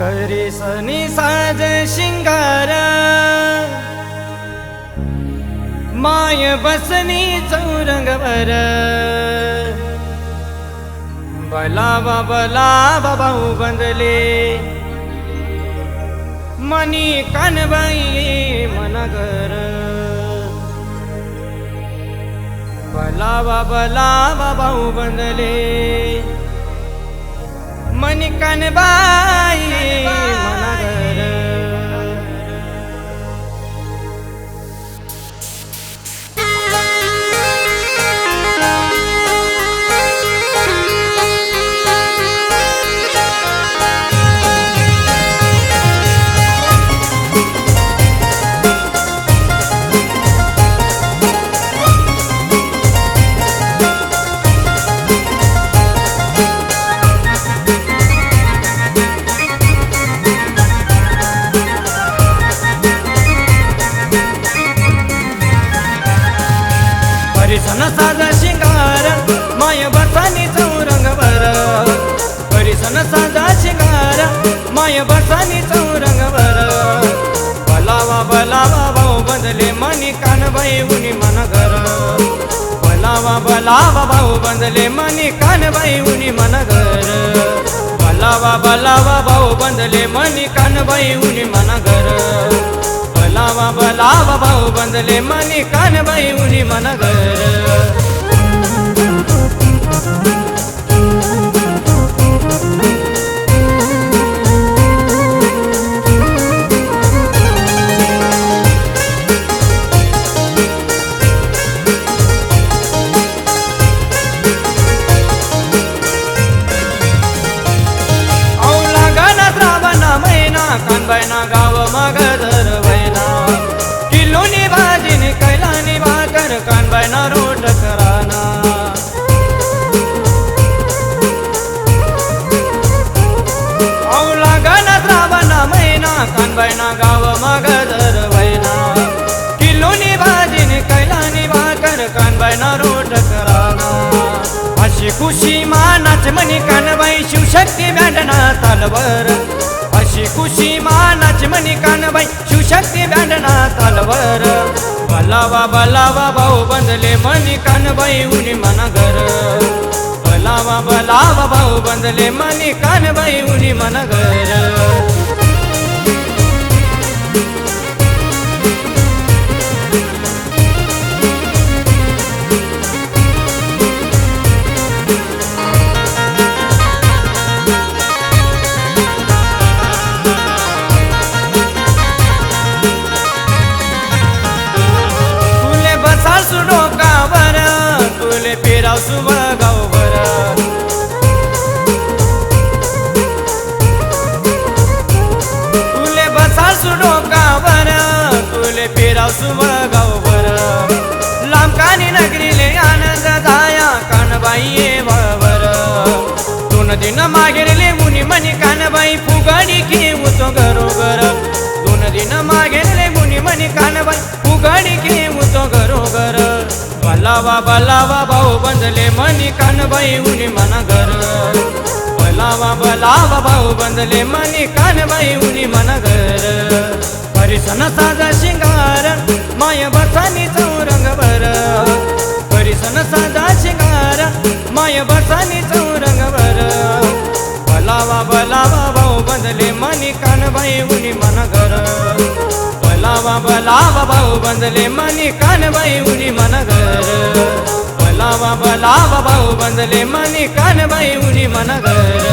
करी सनी साज शिंगार. माय बसनी चौरंगवर. बला बाबला बाबाऊ बंदले. मनी कानबाई मनगर. बला बाबला बाबाऊ बंदले. मनी कानबाई परिसन साधा शिंगार माय बसानी चौरंगवर परिसन साधा शिंगार माय बसानी चौरंगवर बलावा बलावा भाऊ बदले मनी कानबाई उनी मन घर बलावा बलावा भाऊ बदले मनी कानबाई उनी मन घर बलावा बलावा भाऊ बदले मनी कानबाई उनी मन घर बलाव भाऊ बंदले मनी कानबाई उनी मन घर औला गाना महिना गाव मग महिना कानबाईना गाव मग धरवैना किल्लोनी भाजीनी कैलानी भाकर कानबाईना रोट कराना अशी खुशी मानाच मनी कानबाई शिवशक्ती बँडना तालवर। अशी खुशी मानाच मनी कानबाई शिवशक्ती बँडना तालवर। बलावा बलावा भाऊ बंदले मनी कानबाई उनी मना घर बलावा बलावा भाऊ बंदले मनी कानबाई उनी मन घर दिन मागेरले मुनी मनी कानबाई फुगाडी घेऊ घरोघर. दोन दिन मागेरले मुनी मनी कानबाई फुगाडी घेऊ घरोघर. बलावा बलावा भाऊ बंदले मनी कानबाई उनी मना घर बलावा बलावा भाऊ बंदले मनी कानबाई उनी मना घर परिसन साजा शिंगार माय बसानी चौरंगवर परिसन साजा शिंगार माय बसानी बंदले कान कानबाई उनी मन घर बलावा बलावा भाऊ बंदले मनी कानबाई उनी मन घर बलावा बलावा भाऊ बंदले मनी कानबाई उनी मन घर